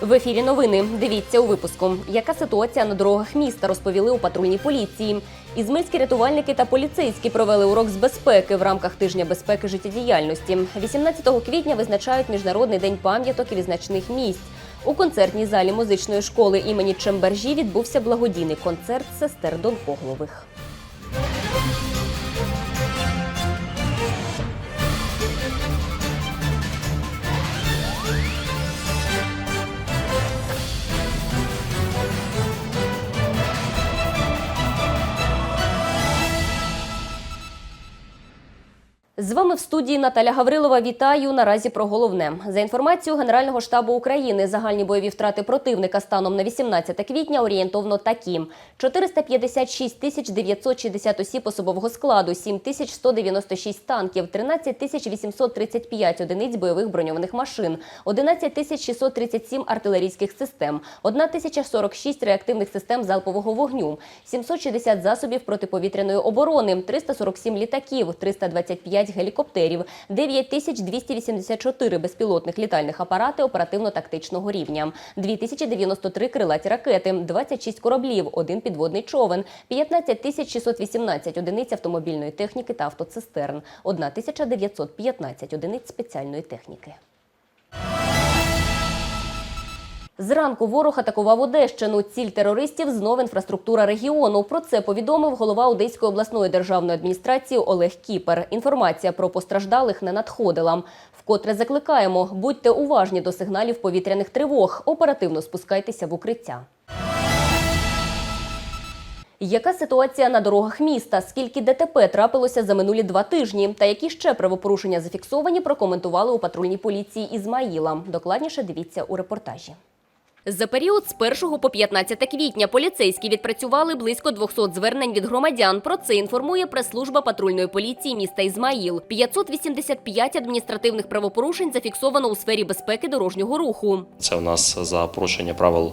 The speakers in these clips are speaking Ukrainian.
В ефірі новини. Дивіться у випуску. Яка ситуація на дорогах міста розповіли у патрульній поліції? Ізмельські рятувальники та поліцейські провели урок з безпеки в рамках тижня безпеки життєдіяльності. 18 квітня визначають міжнародний день пам'яток і відзначних місць. У концертній залі музичної школи імені Чембержі відбувся благодійний концерт сестер Донкоглових. З вами в студії Наталя Гаврилова. Вітаю наразі про головне. За інформацією Генерального штабу України, загальні бойові втрати противника станом на 18 квітня орієнтовно такі: 456 тисяч 960 осіб особового складу, 7 тисяч 196 танків, 13 тисяч 835 одиниць бойових броньованих машин, 11 тисяч 637 артилерійських систем, 1 тисяча 46 реактивних систем залпового вогню, 760 засобів протиповітряної оборони, 347 літаків, 325 гелікоптерів, 9284 безпілотних літальних апарати оперативно-тактичного рівня, 2093 крилаті ракети, 26 кораблів, один підводний човен, 15 618 одиниць автомобільної техніки та автоцистерн, 1915 одиниць спеціальної техніки. Зранку ворог атакував Одещину. Ціль терористів знов інфраструктура регіону. Про це повідомив голова Одеської обласної державної адміністрації Олег Кіпер. Інформація про постраждалих не надходила. Вкотре закликаємо: будьте уважні до сигналів повітряних тривог. Оперативно спускайтеся в укриття. Яка ситуація на дорогах міста? Скільки ДТП трапилося за минулі два тижні? Та які ще правопорушення зафіксовані, прокоментували у патрульній поліції Ізмаїла. Докладніше дивіться у репортажі. За період з 1 по 15 квітня поліцейські відпрацювали близько 200 звернень від громадян. Про це інформує прес-служба патрульної поліції міста Ізмаїл. 585 адміністративних правопорушень зафіксовано у сфері безпеки дорожнього руху. Це у нас за порушення правил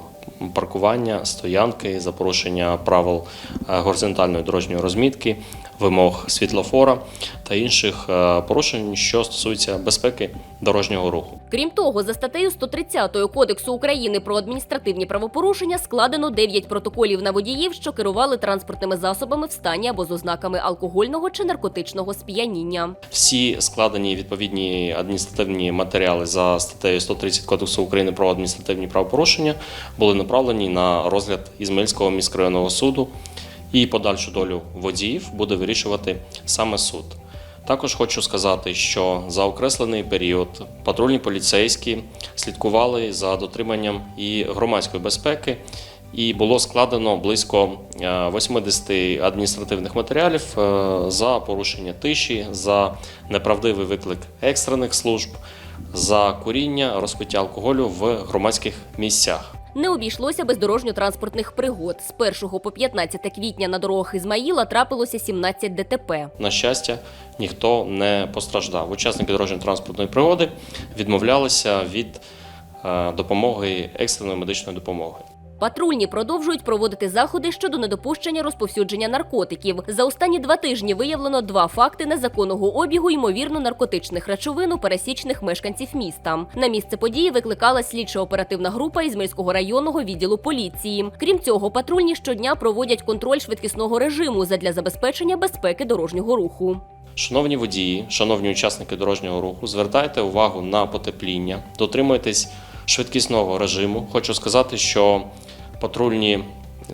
паркування, стоянки, за порушення правил е, горизонтальної дорожньої розмітки, вимог світлофора та інших е, порушень, що стосуються безпеки дорожнього руху. Крім того, за статтею 130 Кодексу України про адміністративні правопорушення складено 9 протоколів на водіїв, що керували транспортними засобами в стані або з ознаками алкогольного чи наркотичного сп'яніння. Всі складені відповідні адміністративні матеріали за статтею 130 Кодексу України про адміністративні правопорушення були направлені на розгляд Ізмаїльського міськрайонного суду, і подальшу долю водіїв буде вирішувати саме суд. Також хочу сказати, що за окреслений період патрульні поліцейські слідкували за дотриманням і громадської безпеки, і було складено близько е, 80 адміністративних матеріалів е, за порушення тиші, за неправдивий виклик екстрених служб, за куріння, розпиття алкоголю в громадських місцях. Не обійшлося без дорожньо-транспортних пригод. З 1 по 15 квітня на дорогах Ізмаїла трапилося 17 ДТП. На щастя, ніхто не постраждав. Учасники дорожньо-транспортної пригоди відмовлялися від е, допомоги екстреної медичної допомоги. Патрульні продовжують проводити заходи щодо недопущення розповсюдження наркотиків. За останні два тижні виявлено два факти незаконного обігу ймовірно наркотичних речовин у пересічних мешканців міста. На місце події викликала слідчо-оперативна група із мирського районного відділу поліції. Крім цього, патрульні щодня проводять контроль швидкісного режиму задля забезпечення безпеки дорожнього руху. Шановні водії, шановні учасники дорожнього руху, звертайте увагу на потепління, дотримуйтесь швидкісного режиму. Хочу сказати, що патрульні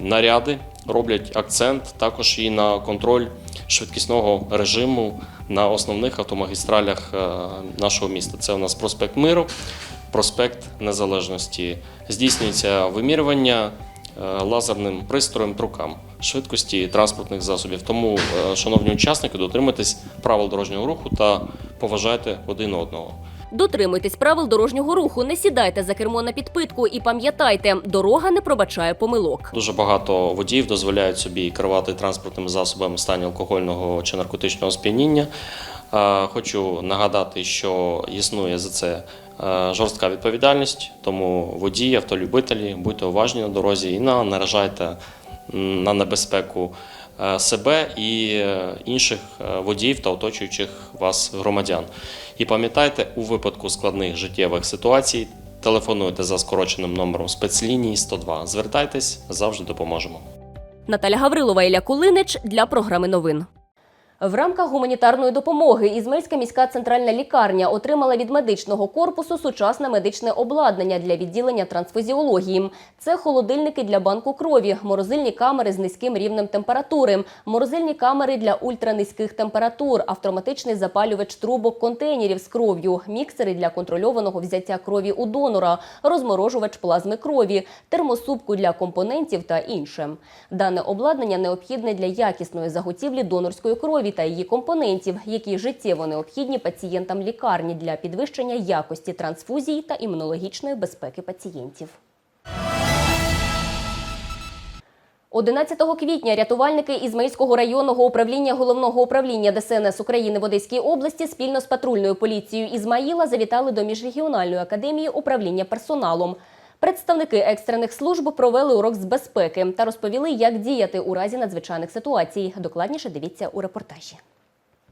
наряди роблять акцент також і на контроль швидкісного режиму на основних автомагістралях е, нашого міста. Це у нас проспект Миру, проспект Незалежності. Здійснюється вимірювання е, лазерним пристроєм трукам швидкості транспортних засобів. Тому, е, шановні учасники, дотримуйтесь правил дорожнього руху та поважайте один одного. Дотримуйтесь правил дорожнього руху, не сідайте за кермо на підпитку і пам'ятайте, дорога не пробачає помилок. Дуже багато водіїв дозволяють собі керувати транспортними засобами в стані алкогольного чи наркотичного сп'яніння. Е, Хочу нагадати, що існує за це е, жорстка відповідальність, тому водії, автолюбителі, будьте уважні на дорозі і не наражайте на небезпеку себе і е, інших е, водіїв та оточуючих вас громадян. І пам'ятайте, у випадку складних життєвих ситуацій телефонуйте за скороченим номером спецлінії 102. Звертайтесь, завжди допоможемо. Наталя Гаврилова Ілля Кулинич для програми новин. В рамках гуманітарної допомоги Ізмельська міська центральна лікарня отримала від медичного корпусу сучасне медичне обладнання для відділення трансфузіології. Це холодильники для банку крові, морозильні камери з низьким рівнем температури, морозильні камери для ультранизьких температур, автоматичний запалювач трубок контейнерів з кров'ю, міксери для контрольованого взяття крові у донора, розморожувач плазми крові, термосупку для компонентів та інше. Дане обладнання необхідне для якісної заготівлі донорської крові та її компонентів, які життєво необхідні пацієнтам лікарні для підвищення якості трансфузії та імунологічної безпеки пацієнтів. 11 квітня рятувальники Ізмаїльського районного управління головного управління ДСНС України в Одеській області спільно з патрульною поліцією Ізмаїла завітали до міжрегіональної академії управління персоналом. Представники екстрених служб провели урок з безпеки та розповіли, як діяти у разі надзвичайних ситуацій. Докладніше дивіться у репортажі.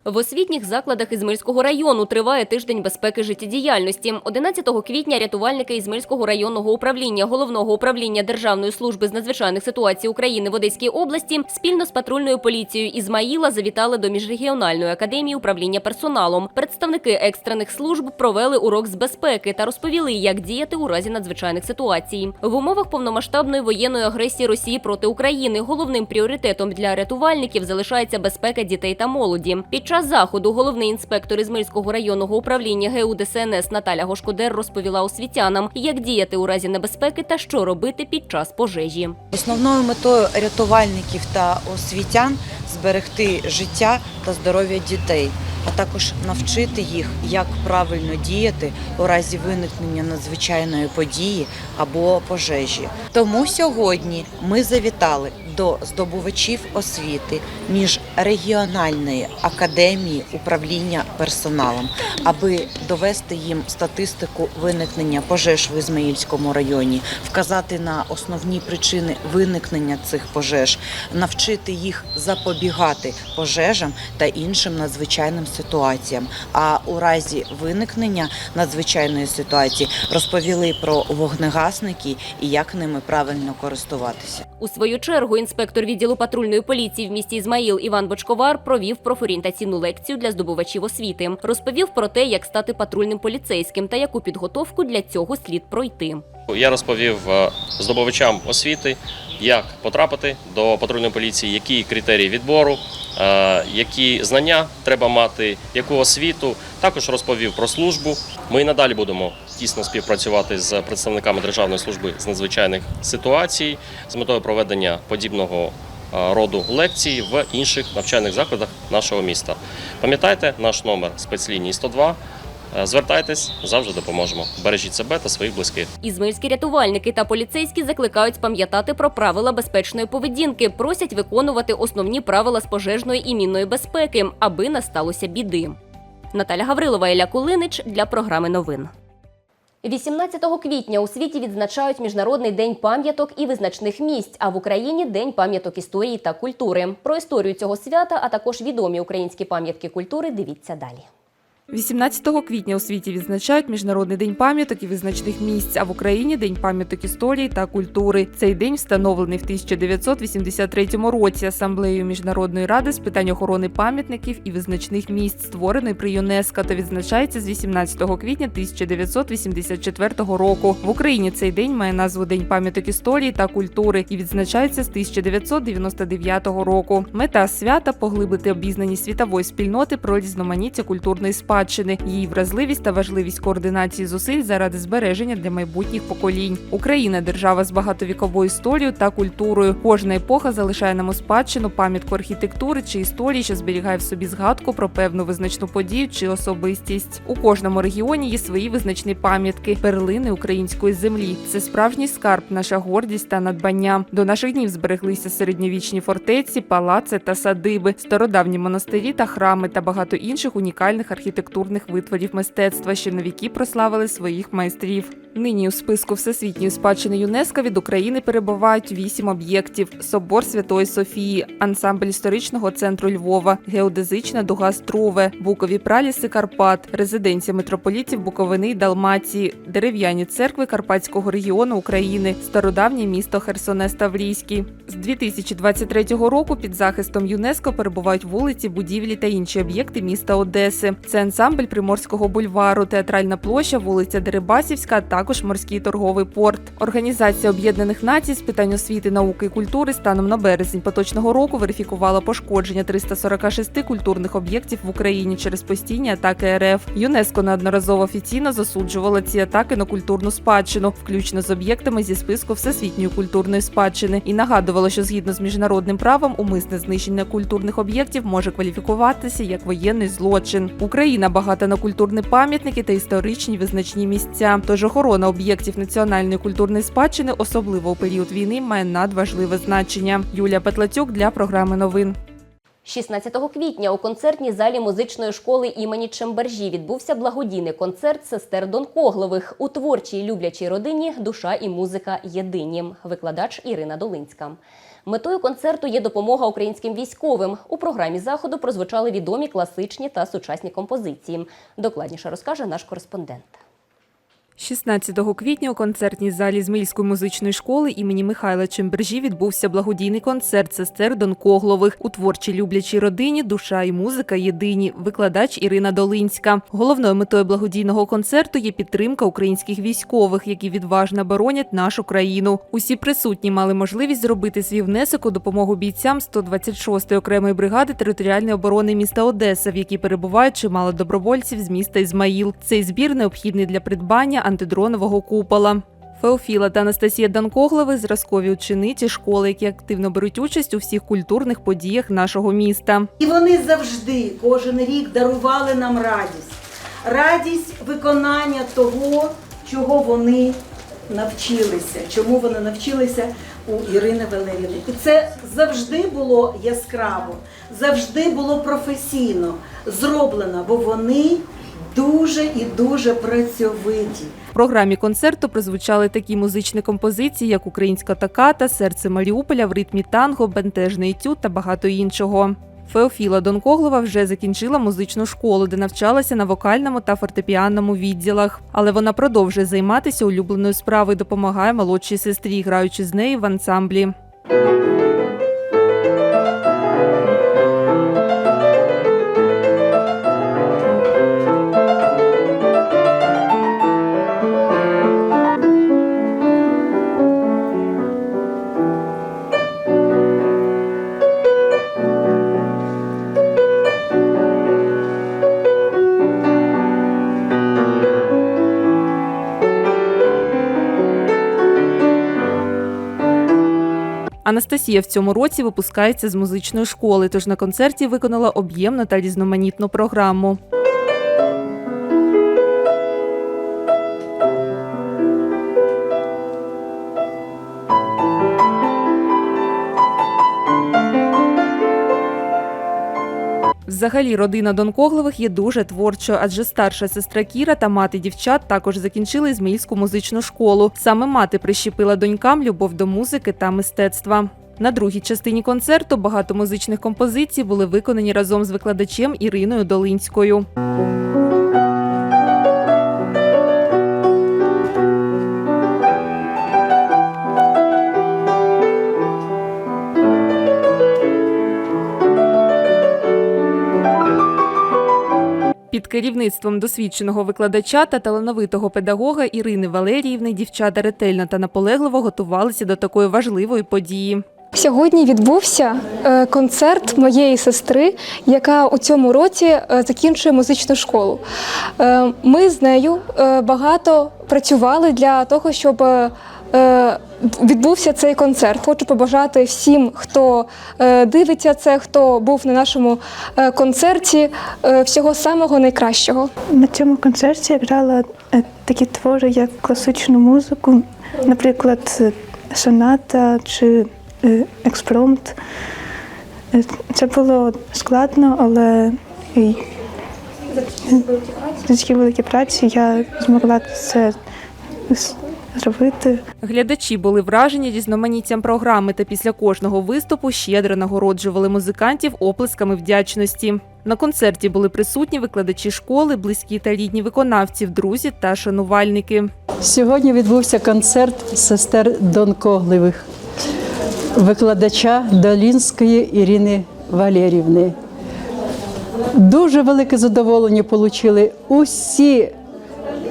В освітніх закладах Ізмельського району триває тиждень безпеки життєдіяльності. 11 квітня рятувальники Ізмельського районного управління головного управління Державної служби з надзвичайних ситуацій України в Одеській області спільно з патрульною поліцією Ізмаїла завітали до міжрегіональної академії управління персоналом. Представники екстрених служб провели урок з безпеки та розповіли, як діяти у разі надзвичайних ситуацій. В умовах повномасштабної воєнної агресії Росії проти України головним пріоритетом для рятувальників залишається безпека дітей та молоді. Під час заходу головний інспектор Ізмельського районного управління ГУ ДСНС Наталя Гошкодер розповіла освітянам, як діяти у разі небезпеки та що робити під час пожежі. Основною метою рятувальників та освітян зберегти життя та здоров'я дітей, а також навчити їх, як правильно діяти у разі виникнення надзвичайної події або пожежі. Тому сьогодні ми завітали до здобувачів освіти міжрегіональної академії управління персоналом, аби довести їм статистику виникнення пожеж в Ізмаїльському районі, вказати на основні причини виникнення цих пожеж, навчити їх запобігати пожежам та іншим надзвичайним ситуаціям. А у разі виникнення надзвичайної ситуації розповіли про вогнегасники і як ними правильно користуватися. У свою чергу інспектор відділу патрульної поліції в місті Ізмаїл Іван Бочковар провів профорієнтаційну лекцію для здобувачів освіти. Розповів про те, як стати патрульним поліцейським та яку підготовку для цього слід пройти. Я розповів е, здобувачам освіти, як потрапити до патрульної поліції, які критерії відбору, які знання треба мати, яку освіту. Також розповів про службу. Ми і надалі будемо тісно співпрацювати з представниками Державної служби з надзвичайних ситуацій з метою проведення подібного е, роду лекцій в інших навчальних закладах нашого міста. Пам'ятайте наш номер спецлінії 102. Е, Звертайтесь, завжди допоможемо. Бережіть себе та своїх близьких. Ізмаїльські рятувальники та поліцейські закликають пам'ятати про правила безпечної поведінки, просять виконувати основні правила з пожежної і мінної безпеки, аби не сталося біди. Наталя Гаврилова Ілля Кулинич для програми новин. 18 квітня у світі відзначають Міжнародний день пам'яток і визначних місць, а в Україні День пам'яток історії та культури. Про історію цього свята, а також відомі українські пам'ятки культури. Дивіться далі. 18 квітня у світі відзначають Міжнародний день пам'яток і визначних місць, а в Україні День пам'яток історії та культури. Цей день встановлений в 1983 році Асамблеєю Міжнародної ради з питань охорони пам'ятників і визначних місць, створений при ЮНЕСКО та відзначається з 18 квітня 1984 року. В Україні цей день має назву День пам'яток історії та культури і відзначається з 1999 року. Мета свята поглибити обізнаність світової спільноти про різноманіття культурної спадщини, її вразливість та важливість координації зусиль заради збереження для майбутніх поколінь. Україна держава з багатовіковою історією та культурою. Кожна епоха залишає нам у спадщину пам'ятку архітектури чи історії, що зберігає в собі згадку про певну визначну подію чи особистість. У кожному регіоні є свої визначні пам'ятки, перлини української землі. Це справжній скарб, наша гордість та надбання. До наших днів збереглися середньовічні фортеці, палаци та садиби, стародавні монастирі та храми та багато інших унікальних архітектурних витворів мистецтва, що на віки прославили своїх майстрів. Нині у списку Всесвітньої спадщини ЮНЕСКО від України перебувають вісім об'єктів: собор Святої Софії, ансамбль історичного центру Львова, геодезична дуга Струве, букові праліси Карпат, резиденція митрополітів Буковини й Далмації, дерев'яні церкви Карпатського регіону України, стародавнє місто Херсонес Таврійський. З 2023 року під захистом ЮНЕСКО перебувають вулиці, будівлі та інші об'єкти міста Одеси. Це ансамбль Приморського бульвару, театральна площа, вулиця Дерибасівська, а також морський торговий порт. Організація Об'єднаних Націй з питань освіти, науки і культури станом на березень поточного року верифікувала пошкодження 346 культурних об'єктів в Україні через постійні атаки РФ. ЮНЕСКО неодноразово офіційно засуджувала ці атаки на культурну спадщину, включно з об'єктами зі списку всесвітньої культурної спадщини, і нагадувала, що згідно з міжнародним правом умисне знищення культурних об'єктів може кваліфікуватися як воєнний злочин. Україна багата на культурні пам'ятники та історичні визначні місця. Тож охорона об'єктів національної культурної спадщини, особливо у період війни, має надважливе значення. Юлія Петлацюк для програми новин. 16 квітня у концертній залі музичної школи імені Чембержі відбувся благодійний концерт сестер Донкоглових у творчій люблячій родині Душа і музика єдині. Викладач Ірина Долинська. Метою концерту є допомога українським військовим. У програмі заходу прозвучали відомі класичні та сучасні композиції. Докладніше розкаже наш кореспондент. 16 квітня у концертній залі Змільської музичної школи імені Михайла Чембержі відбувся благодійний концерт сестер Донкоглових у творчій люблячій родині Душа і музика єдині. Викладач Ірина Долинська. Головною метою благодійного концерту є підтримка українських військових, які відважно боронять нашу країну. Усі присутні мали можливість зробити свій внесок у допомогу бійцям 126-ї окремої бригади територіальної оборони міста Одеса, в якій перебувають чимало добровольців з міста Ізмаїл. Цей збір необхідний для придбання антидронового купола. Феофіла та Анастасія Данкоглови – зразкові учениці школи, які активно беруть участь у всіх культурних подіях нашого міста. І вони завжди, кожен рік дарували нам радість. Радість виконання того, чого вони навчилися, чому вони навчилися у Ірини Валеріївни. І це завжди було яскраво, завжди було професійно зроблено, бо вони дуже і дуже працьовиті. В програмі концерту прозвучали такі музичні композиції, як українська токата, серце Маріуполя в ритмі танго, бентежний етюд та багато іншого. Феофіла Донкоглова вже закінчила музичну школу, де навчалася на вокальному та фортепіанному відділах. Але вона продовжує займатися улюбленою справою, допомагає молодшій сестрі, граючи з нею в ансамблі. Анастасія в цьому році випускається з музичної школи, тож на концерті виконала об'ємну та різноманітну програму. Взагалі, родина Донкоглових є дуже творчою, адже старша сестра Кіра та мати дівчат також закінчили Ізмаїльську музичну школу. Саме мати прищепила донькам любов до музики та мистецтва. На другій частині концерту багато музичних композицій були виконані разом з викладачем Іриною Долинською. Під керівництвом досвідченого викладача та талановитого педагога Ірини Валеріївни дівчата ретельно та наполегливо готувалися до такої важливої події. Сьогодні відбувся е, концерт моєї сестри, яка у цьому році е, закінчує музичну школу. Е, Ми з нею багато працювали для того, щоб відбувся цей концерт. Хочу побажати всім, хто дивиться це, хто був на нашому концерті, всього самого найкращого. На цьому концерті я грала такі твори, як класичну музику, наприклад, соната чи експромт. Е, Це було складно, але завдяки великій праці я змогла це зробити. Глядачі були вражені різноманіттям програми та після кожного виступу щедро нагороджували музикантів оплесками вдячності. На концерті були присутні викладачі школи, близькі та рідні виконавців, друзі та шанувальники. Сьогодні відбувся концерт сестер Донкогливих, викладача Долінської Ірини Валерівни. Дуже велике задоволення отримали усі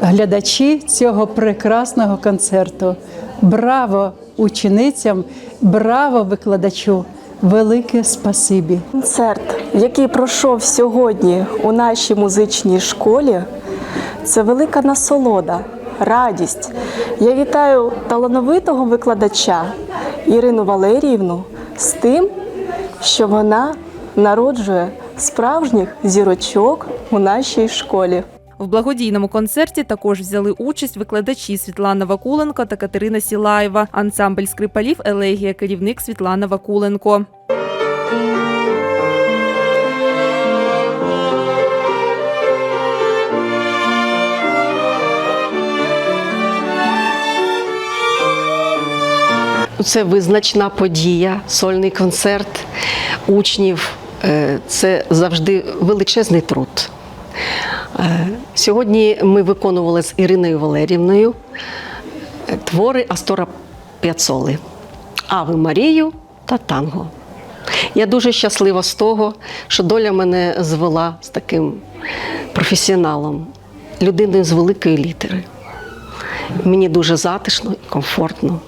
глядачі цього прекрасного концерту. Браво ученицям, браво викладачу! Велике спасибі! Концерт, який пройшов сьогодні у нашій музичній школі, це велика насолода, радість. Я вітаю талановитого викладача Ірину Валеріївну з тим, що вона народжує справжніх зірочок у нашій школі. В благодійному концерті також взяли участь викладачі Світлана Вакуленко та Катерина Сілаєва, ансамбль скрипалів Елегія, керівник Світлана Вакуленко. Це визначна подія, сольний концерт учнів. Е, Це завжди величезний труд. Е, Сьогодні ми виконували з Іриною Валерівною е, твори Астора П'яцоли, Ави Марію та Танго. Я дуже щаслива з того, що доля мене звела з таким професіоналом, людиною з великої літери. Мені дуже затишно і комфортно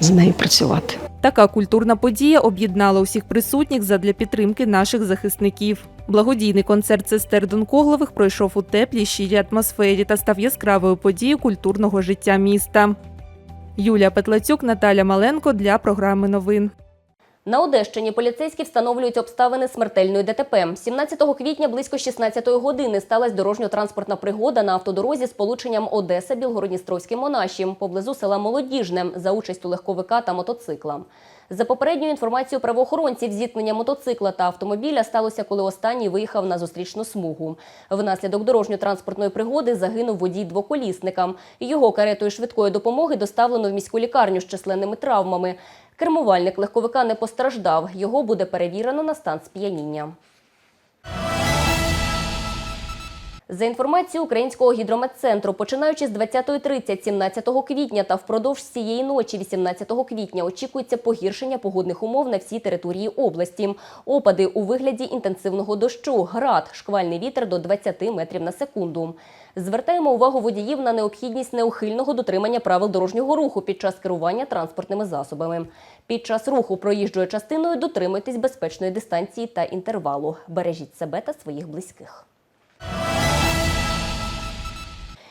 з нею працювати. Така культурна подія об'єднала усіх присутніх задля підтримки наших захисників. Благодійний концерт сестер Донкоглових пройшов у теплій щирій атмосфері та став яскравою подією культурного життя міста. Юлія Петлацюк, Наталя Маленко для програми новин. На Одещині поліцейські встановлюють обставини смертельної ДТП. 17 квітня близько 16 години сталася дорожньо-транспортна пригода на автодорозі з полученням Одеса Білгородністровський Монаші поблизу села Молодіжне за участю легковика та мотоцикла. За попередньою інформацією правоохоронців, зіткнення мотоцикла та автомобіля сталося, коли останній виїхав на зустрічну смугу. Внаслідок дорожньо-транспортної пригоди загинув водій двоколісника. Його каретою швидкої допомоги доставлено в міську лікарню з численними травмами. Кермувальник легковика не постраждав. Його буде перевірено на стан сп'яніння. За інформацією Українського гідрометцентру, починаючи з 20.30 17 квітня та впродовж цієї ночі, 18 квітня, очікується погіршення погодних умов на всій території області. Опади у вигляді інтенсивного дощу, град, шквальний вітер до 20 метрів на секунду. Звертаємо увагу водіїв на необхідність неухильного дотримання правил дорожнього руху під час керування транспортними засобами. Під час руху проїжджою частиною дотримуйтесь безпечної дистанції та інтервалу. Бережіть себе та своїх близьких.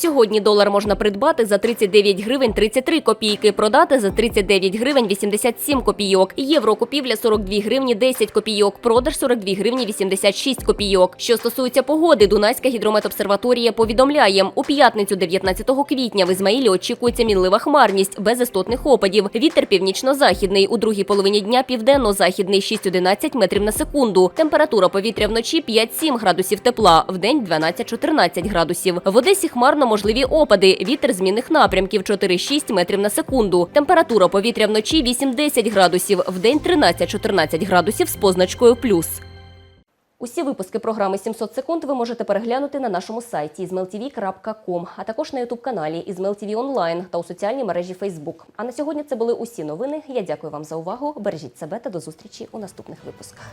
Сьогодні долар можна придбати за 39 гривень 33 копійки, продати за 39 гривень 87 копійок. Євро купівля 42 гривні 10 копійок, продаж 42 гривні 86 копійок. Що стосується погоди, Дунайська гідрометобсерваторія повідомляє, у п'ятницю 19 квітня в Ізмаїлі очікується мінлива хмарність без істотних опадів. Вітер північно-західний, у другій половині дня південно-західний 6-11 метрів на секунду. Температура повітря вночі 5-7 градусів тепла, вдень 12-14 градусів. В Одесі хмарно можливі опади. Вітер змінних напрямків 4-6 метрів на секунду. Температура повітря вночі 8-10 градусів, вдень 13-14 градусів з позначкою плюс. Усі випуски програми 700 секунд ви можете переглянути на нашому сайті izmailtv.com, а також на ютуб-каналі IzmailTV Онлайн та у соціальній мережі Facebook. А на сьогодні це були усі новини. Я дякую вам за увагу. Бережіть себе та до зустрічі у наступних випусках.